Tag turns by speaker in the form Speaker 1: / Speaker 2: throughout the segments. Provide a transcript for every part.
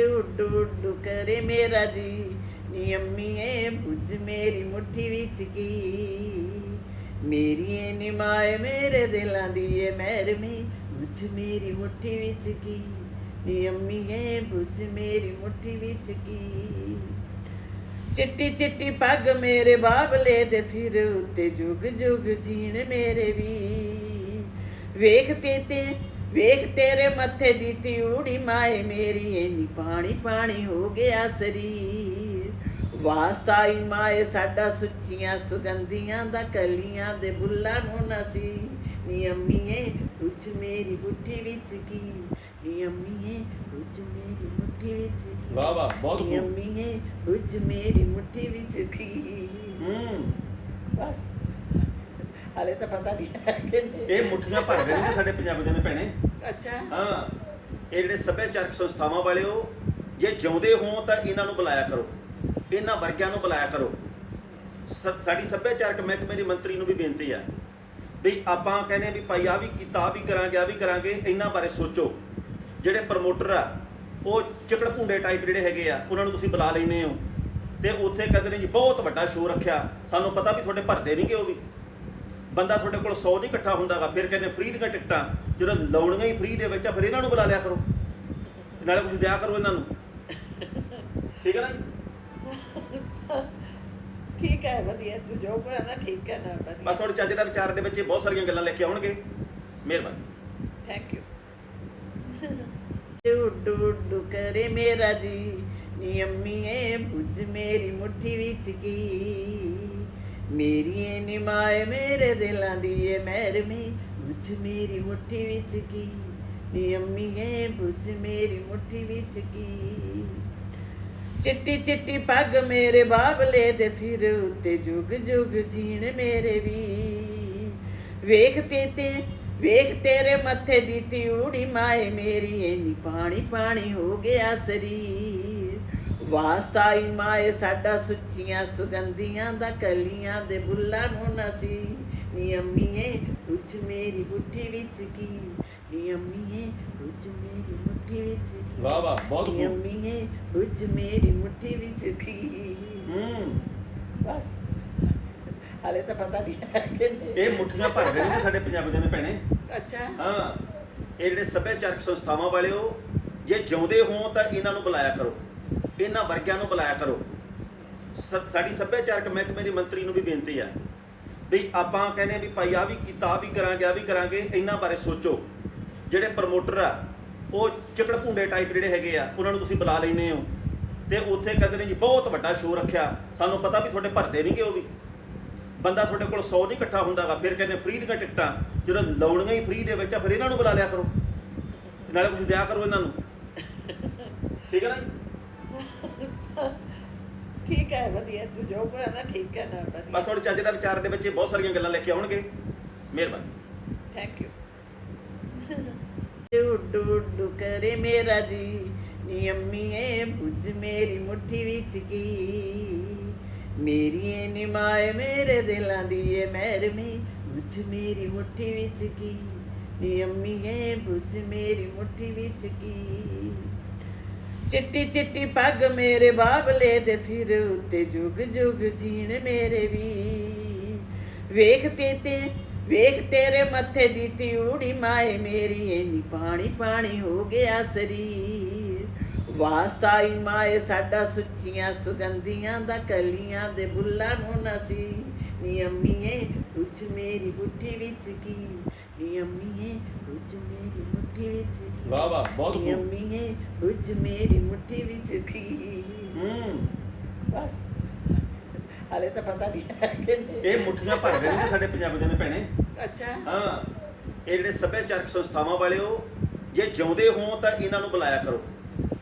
Speaker 1: ਉੱਡ ਉੱਡ ਕਰੇ ਮੇਰਾ ਜੀ। ਨੀ ਅੰਮੀਏ, ਬੁੱਝ ਮੇਰੀ ਮੁੱਠੀ ਵਿੱਚ ਕੀ? ਮੇਰੀ ਏ ਨਿਮਾਏ ਮੇਰੇ ਦਿਲਾਂ ਦੀ ਏ ਮਹਿਰਮੀ, ਬੁੱਝ ਮੇਰੀ ਮੁੱਠੀ ਵਿੱਚ ਕੀ? ਨੀ ਅੰਮੀਏ, ਬੁੱਝ ਮੇਰੀ ਮੁੱਠੀ ਵਿੱਚ ਕੀ? ਚਿੱਟੀ ਚਿੱਟੀ ਪੱਗ ਮੇਰੇ ਬਾਬਲੇ ਦੇ ਸਿਰ ਉੱਤੇ ਜੁਗ ਜੁਗ ਜੀਣ ਮੇਰੇ ਵੀ। ਵੇਖਤੇ ਤੇ ਵੇਖ ਤੇਰੇ ਮੱਥੇ ਦੀ ਤਿਉੜੀ ਮਾਏ ਮੇਰੀ ਐਨੀ ਪਾਣੀ ਪਾਣੀ ਹੋ ਗਿਆ ਸਰੀਰ। ਵਾਸਤਾ ਈ ਮਾਏ ਸਾਡਾ ਸੁੱਚੀਆਂ ਸੁਗੰਧੀਆਂ ਦਾ ਕਲੀਆਂ ਦੇ ਬੁੱਲਾਂ ਨੂੰ ਨਸੀ ਨੀ ਅੰਮੀਏ ਕੁਝ ਮੇਰੀ ਬੁੱਠੀ ਵਿੱਚ ਕੀ? ਨੀ ਅੰਮੀਏ ਕੁਝ ਮੇਰੀ ਮੁੱਠੀ ਵਿੱਚ ਕੀ?
Speaker 2: ਵਾਹ ਵਾਹ ਬਹੁਤ
Speaker 1: ਨੀ ਅੰਮੀਏ ਕੁਝ ਮੇਰੀ ਮੁੱਠੀ ਵਿੱਚ ਕੀ?
Speaker 2: ਹੂੰ।
Speaker 1: ਬਸ। ਹਾਲੇ ਤਾਂ ਪਤਾ ਨਹੀਂ ਹੈ ਕਿ ਨਹੀਂ।
Speaker 2: ਇਹ ਮੁੱਠੀਆਂ ਭਰ ਰਹੇ ਨੇ ਸਾਡੇ ਪੰਜਾਬੀਆਂ ਦੇ ਭੈਣੇ।
Speaker 1: ਅੱਛਾ।
Speaker 2: ਹਾਂ ਇਹ ਜਿਹੜੇ ਸੱਭਿਆਚਾਰਕ ਸੰਸਥਾਵਾਂ ਵਾਲਿਓ ਜੇ ਜਿਉਂਦੇ ਹੋ ਤਾਂ ਇਹਨਾਂ ਨੂੰ ਬੁਲਾਇਆ ਕਰੋ। ਇਹਨਾਂ ਵਰਗਿਆਂ ਨੂੰ ਬੁਲਾਇਆ ਕਰੋ। ਸ- ਸਾਡੀ ਸੱਭਿਆਚਾਰਕ ਮਹਿਕਮੇ ਦੇ ਮੰਤਰੀ ਨੂੰ ਵੀ ਬੇਨਤੀ ਆ ਵੀ ਆਪਾਂ ਕਹਿੰਦੇ ਵੀ ਭਾਈ ਆ ਵੀ ਕੀਤਾ ਆਹ ਵੀ ਕਰਾਂਗੇ ਆ ਵੀ ਕਰਾਂਗੇ ਇਹਨਾਂ ਬਾਰੇ ਸੋਚੋ। ਜਿਹੜੇ ਪ੍ਰਮੋਟਰ ਆ ਉਹ ਚਿਕੜ ਭੁੰਡੇ ਟਾਈਪ ਜਿਹੜੇ ਹੈਗੇ ਆ ਉਹਨਾਂ ਨੂੰ ਤੁਸੀਂ ਬੁਲਾ ਲੈਨੇ ਹੋ। ਤੇ ਉੱਥੇ ਕਹਿੰਦੇ ਨੇ ਜੀ ਬਹੁਤ ਵੱਡਾ ਸ਼ੋਅ ਰੱਖਿਆ। ਸਾਨੂੰ ਪਤਾ ਵੀ ਤੁਹਾਡੇ ਭਰਦੇ ਨਹੀਂਗੇ ਉਹ ਵੀ। ਬੰਦਾ ਤੁਹਾਡੇ ਕੋਲ 100 ਨਹੀਂ ਇਕੱਠਾ ਹੁੰਦਾਗਾ ਫਿਰ ਕਹਿੰਦੇ ਫ੍ਰੀ ਦੀਆਂ ਟਿਕਟਾਂ ਜਦੋਂ ਲਾਉਣੀਆਂ ਹੀ ਫ੍ਰੀ ਦੇ ਵਿੱਚ ਆ ਫਿਰ ਇਹਨਾਂ ਨੂੰ ਬੁਲਾ ਲਿਆ ਕਰੋ। ਨਾਲੇ ਕੁਝ ਦਿਆ ਕਰੋ ਇਹਨਾਂ ਨੂੰ। ਠੀਕ ਹੈ ਨਾ ਜੀ?
Speaker 1: ਠੀਕ ਹੈ ਵਧੀਆ ਤੂੰ ਜੋ ਕਰਨਾ ਠੀਕ ਹੈ ਨਾ
Speaker 2: ਬਸ ਤੁਹਾਡੇ ਚੱਜ ਦਾ ਵਿਚਾਰ ਦੇ ਵਿੱਚ ਇਹ ਬਹੁਤ ਸਾਰੀਆਂ ਗੱਲਾਂ ਲੈ ਕੇ ਆਉਣਗੇ। ਮਿਹਰਬਾਨੀ।
Speaker 1: ਥੈਂਕ ਯੂ ਉੱਡ ਉੱਡ ਕਰੇ ਮੇਰਾ ਜੀ ਨੀ ਅੰਮੀਏ ਬੁੱਝ ਮੇਰੀ ਮੁੱਠੀ ਵਿੱਚ ਕੀ? ਮੇਰੀ ਏ ਨਿਮਾਏ ਮੇਰੇ ਦਿਲਾਂ ਦੀ ਏ ਮਹਿਰਮੀ, ਬੁੱਝ ਮੇਰੀ ਮੁੱਠੀ ਵਿੱਚ ਕੀ? ਨੀ ਅੰਮੀਏ ਬੁੱਝ ਮੇਰੀ ਮੁੱਠੀ ਵਿੱਚ ਕੀ? ਚਿੱਟੀ ਚਿੱਟੀ ਪੱਗ ਮੇਰੇ ਬਾਬਲੇ ਦੇ ਸਿਰ ਉੱਤੇ ਜੁਗ ਜੁਗ ਜੀਣ ਮੇਰੇ ਵੀ ਵੇਖਤੇ ਤੇ ਵੇਖ ਤੇਰੇ ਮੱਥੇ ਦੀ ਤਿਉੜੀ ਮਾਏ ਮੇਰੀ ਐਨੀ ਪਾਣੀ ਪਾਣੀ ਹੋ ਗਿਆ ਸਰੀਰ। ਵਾਸਤਾ ਮਾਏ ਸਾਡਾ ਸੁੱਚੀਆਂ ਸੁਗੰਧੀਆਂ ਦਾ ਕਲੀਆਂ ਦੇ ਬੁੱਲਾਂ ਨੂੰ ਨਸੀ ਨੀ ਅੰਮੀਏ ਕੁਝ ਮੇਰੀ ਬੁੱਠੀ ਵਿੱਚ ਕੀ? ਨੀ ਅੰਮੀਏ ਕੁਝ ਮੇਰੀ ਮੁੱਠੀ ਵਿੱਚ ਕੀ?
Speaker 2: ਵਾਹ ਵਾਹ ਬਹੁਤ
Speaker 1: ਨੀ
Speaker 2: ਖੂਬ।
Speaker 1: ਅੰਮੀਏ ਕੁਝ ਮੇਰੀ ਮੁੱਠੀ ਵਿੱਚ ਕੀ?
Speaker 2: ਹੂੰ।
Speaker 1: ਬਸ। ਹਾਲੇ ਤਾਂ ਪਤਾ ਨਹੀਂ ਹੈ ਕਿ
Speaker 2: ਇਹ ਮੁੱਠੀਆਂ ਭਰ ਰਹੇ ਨੇ ਸਾਡੇ ਪੰਜਾਬੀਆਂ ਦੇ ਭੈਣੇ।
Speaker 1: ਅੱਛਾ।
Speaker 2: ਹਾਂ ਇਹ ਜਿਹੜੇ ਸੱਭਿਆਚਾਰਕ ਸੰਸਥਾਵਾਂ ਵਾਲਿਓ ਜੇ ਜਿਉਂਦੇ ਹੋ ਤਾਂ ਇਹਨਾਂ ਨੂੰ ਬੁਲਾਇਆ ਕਰੋ। ਇਹਨਾਂ ਵਰਗਿਆਂ ਨੂੰ ਬੁਲਾਇਆ ਕਰੋ। ਸ- ਸਾਡੀ ਸੱਭਿਆਚਾਰਕ ਮਹਿਕਮੇ ਦੇ ਮੰਤਰੀ ਨੂੰ ਵੀ ਬੇਨਤੀ ਆ ਵੀ ਆਪਾਂ ਕਹਿੰਦੇ ਵੀ ਭਾਈ ਆ ਵੀ ਕੀਤਾ, ਆਹ ਵੀ ਕਰਾਂਗੇ ਆ ਵੀ ਕਰਾਂਗੇ, ਇਹਨਾਂ ਬਾਰੇ ਸੋਚੋ। ਜਿਹੜੇ ਪ੍ਰਮੋਟਰ ਆ, ਉਹ ਚਿਕੜ ਭੁੰਡੇ ਟਾਈਪ ਜਿਹੜੇ ਹੈਗੇ ਆ, ਉਹਨਾਂ ਨੂੰ ਤੁਸੀਂ ਬੁਲਾ ਲੈਨੇ ਹੋ। ਤੇ ਉੱਥੇ ਕਹਿੰਦੇ ਨੇ ਜੀ ਬਹੁਤ ਵੱਡਾ ਸ਼ੋਅ ਰੱਖਿਆ। ਸਾਨੂੰ ਪਤਾ ਵੀ ਤੁਹਾਡੇ ਭਰਦੇ ਨਹੀਂਗੇ ਉਹ ਵੀ। ਬੰਦਾ ਤੁਹਾਡੇ ਕੋਲ 100 ਨਹੀਂ ਇਕੱਠਾ ਹੁੰਦਾਗਾ, ਫਿਰ ਕਹਿੰਦੇ ਫ੍ਰੀ ਦੀਆਂ ਟਿਕਟਾਂ। ਜਦੋਂ ਲਾਉਣੀਆਂ ਹੀ ਫ੍ਰੀ ਦੇ ਵਿੱਚ ਆ, ਫਿਰ ਇਹਨਾਂ ਨੂੰ ਬੁਲਾ ਲਿਆ ਕਰੋ। ਨਾਲੇ ਕੁਝ ਦਿਆ ਕਰੋ ਇਹਨਾਂ ਨੂੰ। ਠੀਕ ਹੈ ਨਾ
Speaker 1: ਠੀਕ ਹੈ ਵਧੀਆ ਤੂੰ ਜੋ ਕਰਨਾ ਠੀਕ ਹੈ ਨਾ
Speaker 2: ਬਸ
Speaker 1: ਵਧੀਆ
Speaker 2: ਤੁਹਾਡੇ ਚੱਜ ਦਾ ਵਿਚਾਰ ਦੇ ਇਹ ਬਹੁਤ ਸਾਰੀਆਂ ਗੱਲਾਂ ਲੈ ਕੇ ਆਉਣਗੇ। ਮਿਹਰਬਾਨੀ।
Speaker 1: ਥੈਂਕ ਯੂ ਉੱਡ ਉੱਡ ਕਰੇ ਮੇਰਾ ਜੀ। ਨੀ ਅੰਮੀਏ ਬੁੱਝ ਮੇਰੀ ਮੁੱਠੀ ਵਿੱਚ ਕੀ? ਮੇਰੀ ਏ ਨਿਮਾਏ ਮੇਰੇ ਦਿਲਾਂ ਦੀ ਏ ਮਹਿਰਮੀ। ਬੁੱਝ ਮੇਰੀ ਮੁੱਠੀ ਵਿੱਚ ਕੀ? ਨੀ ਅੰਮੀਏ ਬੁੱਝ ਮੇਰੀ ਮੁੱਠੀ ਵਿੱਚ ਕੀ? ਚਿੱਟੀ ਚਿੱਟੀ ਪੱਗ ਮੇਰੇ ਬਾਬਲੇ ਦੇ ਸਿਰ ਉੱਤੇ ਜੁਗ ਜੁਗ ਜੀਣ ਮੇਰੇ ਵੀ। ਵੇਖਤੇ ਤੇ ਵੇਖ ਤੇਰੇ ਮੱਥੇ ਦੀ ਤਿਉੜੀ ਮਾਏ ਮੇਰੀ ਐਨੀ ਪਾਣੀ ਪਾਣੀ ਹੋ ਗਿਆ ਸਰੀਰ। ਵਾਸਤਾ ਈ ਮਾਏ ਸਾਡਾ ਸੁੱਚੀਆਂ ਸੁਗੰਧੀਆਂ ਦਾ ਕਲੀਆਂ ਦੇ ਬੁੱਲਾਂ ਨੂੰ ਨਸੀ ਨੀ ਅੰਮੀਏ ਕੁਝ ਮੇਰੀ ਬੁੱਠੀ ਵਿੱਚ ਕੀ? ਨੀ ਅੰਮੀਏ ਕੁਝ ਮੇਰੀ ਮੁੱਠੀ ਵਿੱਚ ਕੀ?
Speaker 2: ਵਾਹ ਵਾਹ ਬਹੁਤ
Speaker 1: ਨੀ
Speaker 2: ਖੂਬ।
Speaker 1: ਅੰਮੀਏ ਕੁਝ ਮੇਰੀ ਮੁੱਠੀ ਵਿੱਚ ਕੀ?
Speaker 2: ਹੂੰ।
Speaker 1: ਬਸ। ਹਾਲੇ ਤਾਂ ਪਤਾ ਨਹੀਂ ਹੈ ਕਿ ਨਹੀਂ।
Speaker 2: ਇਹ ਮੁੱਠੀਆਂ ਭਰ ਰਹੇ ਨੇ ਸਾਡੇ ਪੰਜਾਬੀਆਂ ਦੇ ਭੈਣੇ।
Speaker 1: ਅੱਛਾ।
Speaker 2: ਹਾਂ ਇਹ ਜਿਹੜੇ ਸੱਭਿਆਚਾਰਕ ਸੰਸਥਾਵਾਂ ਵਾਲਿਓ ਜੇ ਜਿਉਂਦੇ ਹੋ ਤਾਂ ਇਹਨਾਂ ਨੂੰ ਬੁਲਾਇਆ ਕਰੋ।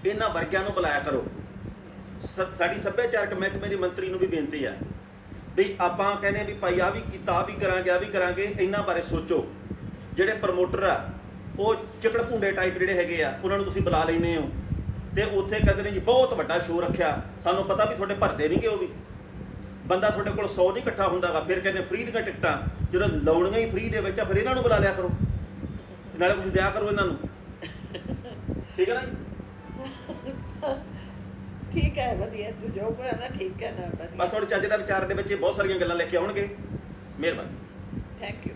Speaker 2: ਇਹਨਾਂ ਵਰਗਿਆਂ ਨੂੰ ਬੁਲਾਇਆ ਕਰੋ। ਸ- ਸਾਡੀ ਸੱਭਿਆਚਾਰਕ ਮਹਿਕਮੇ ਦੇ ਮੰਤਰੀ ਨੂੰ ਵੀ ਬੇਨਤੀ ਆ। ਵੀ ਆਪਾਂ ਕਹਿੰਦੇ ਵੀ ਭਾਈ ਆ ਵੀ ਕੀਤਾ, ਆਹ ਵੀ ਕਰਾਂਗੇ ਆ ਵੀ ਕਰਾਂਗੇ, ਇਹਨਾਂ ਬਾਰੇ ਸੋਚੋ। ਜਿਹੜੇ ਪ੍ਰਮੋਟਰ ਆ, ਉਹ ਚਿਕੜ ਭੁੰਡੇ ਟਾਈਪ ਜਿਹੜੇ ਹੈਗੇ ਆ, ਉਹਨਾਂ ਨੂੰ ਤੁਸੀਂ ਬੁਲਾ ਲੈਨੇ ਹੋ। ਤੇ ਉੱਥੇ ਕਹਿੰਦੇ ਨੇ ਜੀ ਬਹੁਤ ਵੱਡਾ ਸ਼ੋਅ ਰੱਖਿਆ। ਸਾਨੂੰ ਪਤਾ ਵੀ ਤੁਹਾਡੇ ਭਰਦੇ ਨਹੀਂਗੇ ਉਹ ਵੀ। ਬੰਦਾ ਤੁਹਾਡੇ ਕੋਲ 100 ਨਹੀਂ ਇਕੱਠਾ ਹੁੰਦਾਗਾ ਫਿਰ ਕਹਿੰਦੇ ਫ੍ਰੀ ਦੀਆਂ ਟਿਕਟਾਂ। ਜਦੋਂ ਲਾਉਣੀਆਂ ਹੀ ਫ੍ਰੀ ਦੇ ਵਿੱਚ ਆ, ਫਿਰ ਇਹਨਾਂ ਨੂੰ ਬੁਲਾ ਲਿਆ ਕਰੋ। ਨਾਲੇ ਕੁਝ ਦਿਆ ਕਰੋ ਇਹਨਾਂ ਨੂੰ। ਠੀਕ ਹੈ ਨਾ ਜੀ?
Speaker 1: ਠੀਕ ਹੈ ਵਧੀਆ ਤੂੰ ਜੋ ਕਰਨਾ ਠੀਕ ਹੈ ਨਾ
Speaker 2: ਬਸ ਹੁਣ ਚੱਜ ਦਾ ਵਿਚਾਰ ਦੇ ਬੱਚੇ ਬਹੁਤ ਸਾਰੀਆਂ ਗੱਲਾਂ ਲੈ ਕੇ ਆਉਣਗੇ। ਮਿਹਰਬਾਨੀ।
Speaker 1: Thank you